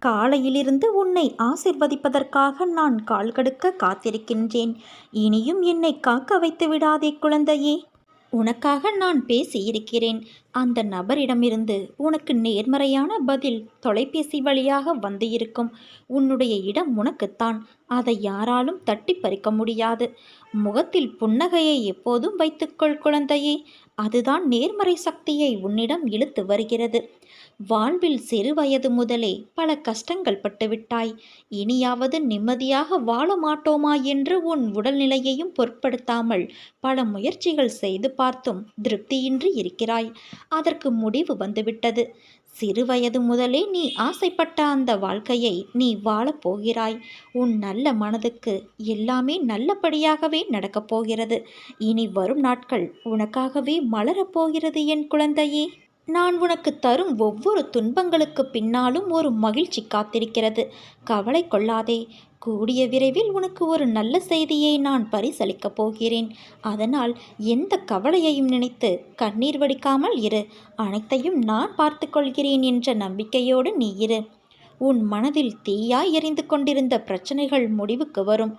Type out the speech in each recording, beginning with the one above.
காலையிலிருந்து உன்னை ஆசிர்வதிப்பதற்காக நான் கால் கடுக்க காத்திருக்கின்றேன். இனியும் என்னை காக்க வைத்து விடாதே குழந்தையே. உனக்காக நான் பேசியிருக்கிறேன். அந்த நபரிடமிருந்து உனக்கு நேர்மறையான பதில் தொலைபேசி வழியாக வந்து இருக்கும் உன்னுடைய இடம் உனக்குத்தான். அதை யாராலும் தட்டி பறிக்க முடியாது. முகத்தில் புன்னகையை எப்போதும் வைத்துக்கொள் குழந்தையே. அதுதான் நேர்மறை சக்தியை உன்னிடம் இழுத்து வருகிறது. வாழ்வில் சிறு வயது முதலே பல கஷ்டங்கள் பட்டுவிட்டாய். இனியாவது நிம்மதியாக வாழ மாட்டோமா என்று உன் உடல்நிலையையும் பொருட்படுத்தாமல் பல முயற்சிகள் செய்து பார்த்தும் திருப்தியின்றி இருக்கிறாய். அதற்கு முடிவு வந்துவிட்டது. சிறு வயது முதலே நீ ஆசைப்பட்ட அந்த வாழ்க்கையை நீ வாழப் போகிறாய். உன் நல்ல மனதுக்கு எல்லாமே நல்லபடியாகவே நடக்கப் போகிறது. இனி வரும் நாட்கள் உனக்காகவே மலரப் போகிறது என் குழந்தையே. நான் உனக்கு தரும் ஒவ்வொரு துன்பங்களுக்கு பின்னாலும் ஒரு மகிழ்ச்சி காத்திருக்கிறது. கவலை கொள்ளாதே. கூடிய விரைவில் உனக்கு ஒரு நல்ல செய்தியை நான் பரிசளிக்கப் போகிறேன். அதனால் எந்த கவலையையும் நினைத்து கண்ணீர் வடிக்காமல் இரு. அனைத்தையும் நான் பார்த்து கொள்கிறேன் என்ற நம்பிக்கையோடு நீ இரு. உன் மனதில் தீயாய் எரிந்து கொண்டிருந்த பிரச்சனைகள் முடிவுக்கு வரும்.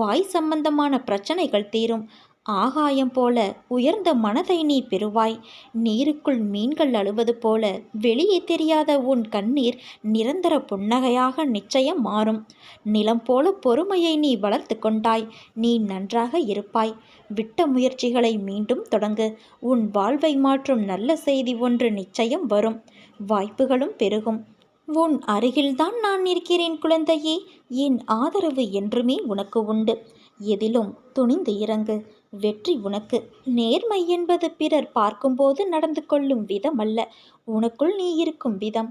வாய் சம்பந்தமான பிரச்சனைகள் தீரும். ஆகாயம் போல உயர்ந்த மனதை நீ பெறுவாய். நீருக்குள் மீன்கள் அழுவது போல வெளியே தெரியாத உன் கண்ணீர் நிரந்தர புன்னகையாக நிச்சயம் மாறும். நிலம் போல பொறுமையை நீ வளர்த்து கொண்டாய். நீ நன்றாக இருப்பாய். விட்ட முயற்சிகளை மீண்டும் தொடங்கு. உன் வாழ்வை மாற்றும் நல்ல செய்தி ஒன்று நிச்சயம் வரும். வாய்ப்புகளும் பெருகும். உன் அருகில்தான் நான் இருக்கிறேன் குழந்தையே. என் ஆதரவு என்றுமே உனக்கு உண்டு. எதிலும் துணிந்து இறங்கு. வெற்றி உனக்கு. நேர்மை என்பது பிறர் பார்க்கும்போது நடந்து கொள்ளும் விதம் அல்ல. உனக்குள் நீ இருக்கும் விதம்.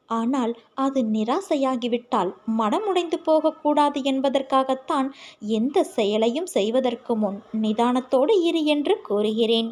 ஆனால் அது நிராசையாகிவிட்டால் மனமுடைந்து போகக்கூடாது என்பதற்காகத்தான் எந்த செயலையும் செய்வதற்கு முன் நிதானத்தோடு இரு என்று கூறுகிறேன்.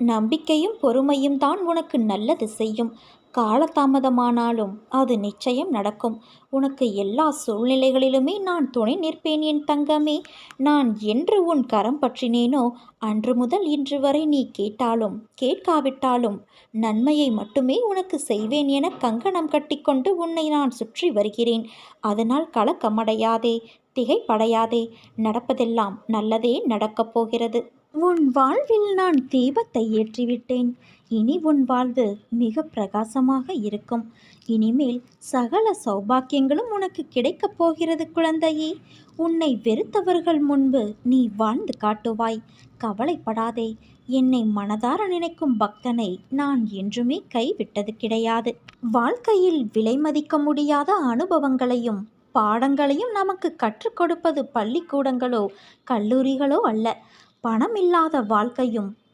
நம்பிக்கையும் பொறுமையும் தான் உனக்கு நல்லது செய்யும். காலதாமதமானாலும் அது நிச்சயம் நடக்கும். உனக்கு எல்லா சூழ்நிலைகளிலுமே நான் துணை நிற்பேன் என் தங்கமே. நான் என்று உன் கரம் பற்றினேனோ? அன்று முதல் இன்று வரை நீ கேட்டாலும் கேட்காவிட்டாலும் நன்மையை மட்டுமே உனக்கு செய்வேன் என கங்கணம் கட்டிக்கொண்டு உன்னை நான் சுற்றி வருகிறேன். அதனால் கலக்கமடையாதே திகைப்படையாதே. நடப்பதெல்லாம் நல்லதே நடக்கப் போகிறது உன் வாழ்வில் நான் தீபத்தை ஏற்றிவிட்டேன். இனி உன் வாழ்வு மிக பிரகாசமாக இருக்கும். இனிமேல் சகல சௌபாக்கியங்களும் உனக்கு கிடைக்கப் போகிறது குழந்தையே. உன்னை வெறுத்தவர்கள் முன்பு நீ வாழ்ந்து காட்டுவாய். கவலைப்படாதே. என்னை மனதார நினைக்கும் பக்தனை நான் என்றுமே கைவிட்டது கிடையாது. வாழ்க்கையில் விலை மதிக்க முடியாத அனுபவங்களையும் பாடங்களையும் நமக்கு கற்றுக் கொடுப்பது பள்ளிக்கூடங்களோ கல்லூரிகளோ அல்ல. பணம் இல்லாத வாழ்க்கையும்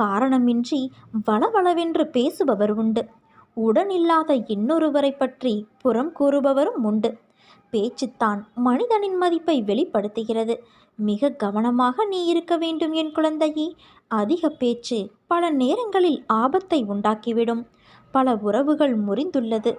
காரணமின்றி வளவளவென்று பேசுபவர் உண்டு. உடனில்லாத இன்னொருவரை பற்றி புறம் கூறுபவரும் உண்டு. பேச்சுத்தான் மனிதனின் மதிப்பை வெளிப்படுத்துகிறது. மிக கவனமாக நீ இருக்க வேண்டும் என் குழந்தையே. அதிக பேச்சு பல நேரங்களில் ஆபத்தை உண்டாக்கிவிடும். பல உறவுகள் முறிந்துள்ளது.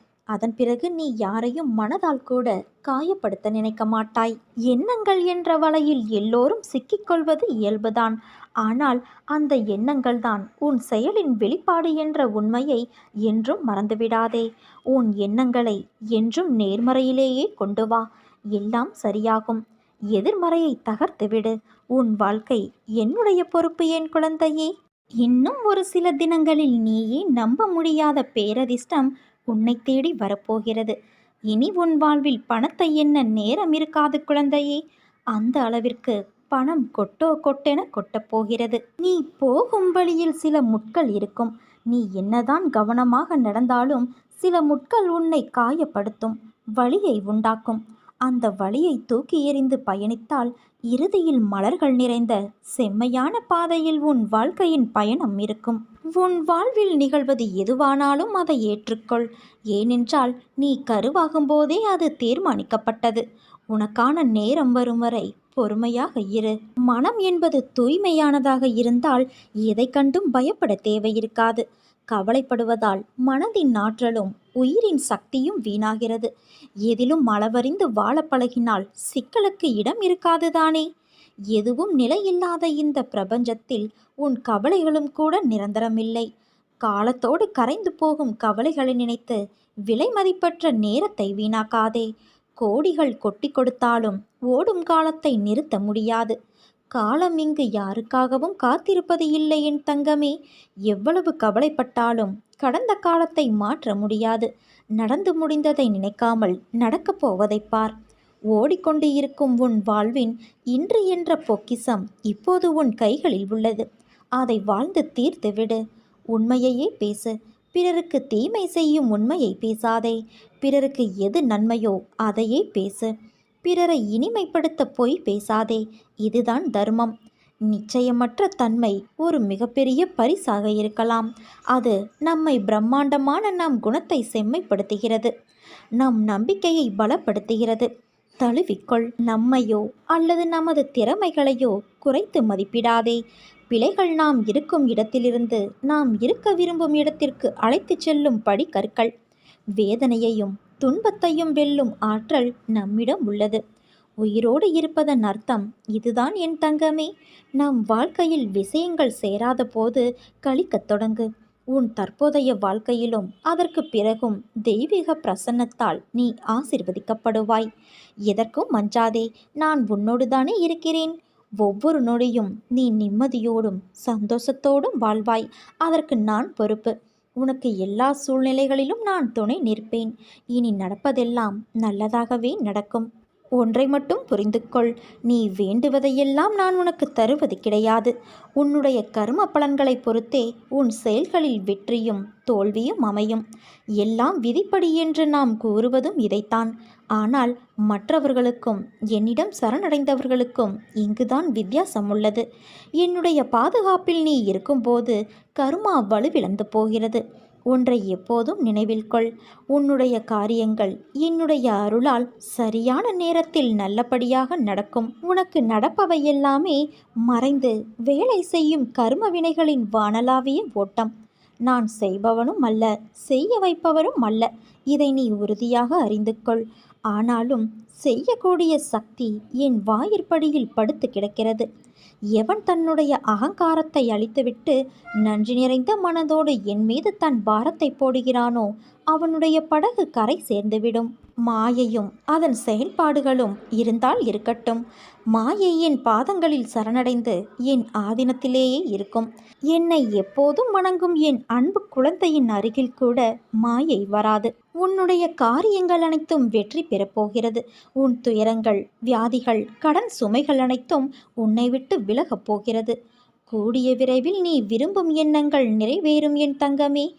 அதன் பிறகு நீ யாரையும் மனதால் கூட காயப்படுத்த நினைக்க மாட்டாய். எண்ணங்கள் என்ற வலையில் எல்லோரும் சிக்கிக்கொள்வது இயல்புதான். ஆனால் அந்த எண்ணங்கள்தான் உன் செயலின் வெளிப்பாடு என்ற உண்மையை என்றும் மறந்துவிடாதே. உன் எண்ணங்களை என்றும் நேர்மறையிலேயே கொண்டு வா. எல்லாம் சரியாகும். எதிர்மறையை தகர்த்துவிடு உன் வாழ்க்கை என்னுடைய பொறுப்பு என் குழந்தையே? இன்னும் ஒரு சில தினங்களில் நீயே நம்ப முடியாத பேரதிர்ஷ்டம் உன்னை தேடி வரப்போகிறது. இனி உன் வாழ்வில் பணத்தை என்ன நேரம் இருக்காது குழந்தையே. அந்த அளவிற்கு பணம் கொட்டோ கொட்டென கொட்டப் போகிறது. நீ போகும் வழியில் சில முட்கள் இருக்கும். நீ என்னதான் கவனமாக நடந்தாலும் சில முட்கள் உன்னை காயப்படுத்தும் வழியை உண்டாக்கும். அந்த வழியை தூக்கி எறிந்து பயணித்தால் இறுதியில் மலர்கள் நிறைந்த செம்மையான பாதையில் உன் வாழ்க்கையின் பயணம் இருக்கும். உன் வாழ்வில் நிகழ்வது எதுவானாலும் அதை ஏற்றுக்கொள். ஏனென்றால் நீ கருவாகும் போதே அது தீர்மானிக்கப்பட்டது. உனக்கான நேரம் வரும் வரை பொறுமையாக இரு. மனம் என்பது தூய்மையானதாக இருந்தால் எதை கண்டும் பயப்பட தேவையிருக்காது. கவலைப்படுவதால் மனதின் ஆற்றலும் உயிரின் சக்தியும் வீணாகிறது. எதிலும் மலவறிந்து வாழ பழகினால் சிக்கலுக்கு இடம் இருக்காதுதானே? எதுவும் நிலையில்லாத இந்த பிரபஞ்சத்தில் உன் கவலைகளும் கூட நிரந்தரமில்லை. காலத்தோடு கரைந்து போகும் கவலைகளை நினைத்து விலை மதிப்பற்ற நேரத்தை வீணாக்காதே. கோடிகள் கொட்டி கொடுத்தாலும் ஓடும் காலத்தை நிறுத்த முடியாது. காலம் இங்கு யாருக்காகவும் காத்திருப்பது இல்லை என் தங்கமே. எவ்வளவு கவலைப்பட்டாலும் கடந்த காலத்தை மாற்ற முடியாது. நடந்து முடிந்ததை நினைக்காமல் நடக்கப் போவதை பார். ஓடிக்கொண்டு இருக்கும் உன் வாழ்வின் இன்று என்ற பொக்கிசம் இப்போது உன் கைகளில் உள்ளது. அதை வாழ்ந்து தீர்த்து விடு. உண்மையையே பேசு. பிறருக்கு தீமை செய்யும் உண்மையை பேசாதே. பிறருக்கு எது நன்மையோ அதையே பேசு. பிறரை இனிமைப்படுத்த போய் பேசாதே இதுதான் தர்மம். நிச்சயமற்ற தன்மை ஒரு மிகப்பெரிய பரிசாக இருக்கலாம். அது நம்மை பிரம்மாண்டமான நம் குணத்தை செம்மைப்படுத்துகிறது. நம் நம்பிக்கையை பலப்படுத்துகிறது. தழுவிக்கொள். நம்மையோ அல்லது நமது திறமைகளையோ குறைத்து மதிப்பிடாதே. பிழைகள் நாம் இருக்கும் இடத்திலிருந்து நாம் இருக்க விரும்பும் இடத்திற்கு அழைத்துச் செல்லும் படிக்கற்கள். வேதனையையும் துன்பத்தையும் வெல்லும் ஆற்றல் நம்மிடம் உள்ளது. உயிரோடு இருப்பதன் அர்த்தம் இதுதான் என் தங்கமே. நம் வாழ்க்கையில் விஷயங்கள் சேராத போது கழிக்கத் தொடங்கு. உன் தற்போதைய வாழ்க்கையிலும் அதற்கு பிறகும் தெய்வீக பிரசன்னத்தால் நீ ஆசிர்வதிக்கப்படுவாய். எதற்கும் மஞ்சாதே நான் உன்னோடு தானே இருக்கிறேன். ஒவ்வொரு நொடியும் நீ நிம்மதியோடும் சந்தோஷத்தோடும் வாழ்வாய். அதற்கு நான் பொறுப்பு. உனக்கு எல்லா சூழ்நிலைகளிலும் நான் துணை நிற்பேன். இனி நடப்பதெல்லாம் நல்லதாகவே நடக்கும். ஒன்றை மட்டும் புரிந்து கொள் நீ வேண்டுவதையெல்லாம் நான் உனக்கு தருவது கிடையாது. உன்னுடைய கரும பலன்களை பொறுத்தே உன் செயல்களில் வெற்றியும் தோல்வியும் அமையும். எல்லாம் விதிப்படி என்று நாம் கூறுவதும் இதைத்தான். ஆனால் மற்றவர்களுக்கும் என்னிடம் சரணடைந்தவர்களுக்கும் இங்குதான் வித்தியாசம் உள்ளது. என்னுடைய பாதுகாப்பில் நீ இருக்கும்போது கருமா வலுவிழந்து போகிறது. ஒன்றை எப்போதும் நினைவில் கொள். உன்னுடைய காரியங்கள் என்னுடைய அருளால் சரியான நேரத்தில் நல்லபடியாக நடக்கும். உனக்கு நடப்பவை எல்லாமே மறைந்து வேலை செய்யும் கர்ம வினைகளின் வானலாவிய ஓட்டம். நான் செய்பவனும் அல்ல செய்ய வைப்பவரும் அல்ல. இதை நீ உறுதியாக அறிந்து கொள் ஆனாலும் செய்யக்கூடிய சக்தி என் வாயிற்படியில் படுத்து கிடக்கிறது. எவன் தன்னுடைய அகங்காரத்தை அழித்துவிட்டு நன்றி நிறைந்த மனதோடு என் மீது தன் பாரத்தை போடுகிறானோ அவனுடைய படகு கரை சேர்ந்துவிடும். மாயையும் அதன் செயல்பாடுகளும் இருந்தால் இருக்கட்டும். மாயை என் பாதங்களில் சரணடைந்து என் ஆதீனத்திலேயே இருக்கும். என்னை எப்போதும் வணங்கும் என் அன்பு குழந்தையின் அருகில் கூட மாயை வராது. உன்னுடைய காரியங்கள் அனைத்தும் வெற்றி பெறப்போகிறது உன் துயரங்கள் வியாதிகள் கடன் சுமைகள் அனைத்தும் உன்னை விட்டு விலகப் போகிறது. கூடிய விரைவில் நீ விரும்பும் எண்ணங்கள் நிறைவேறும் என் தங்கமே.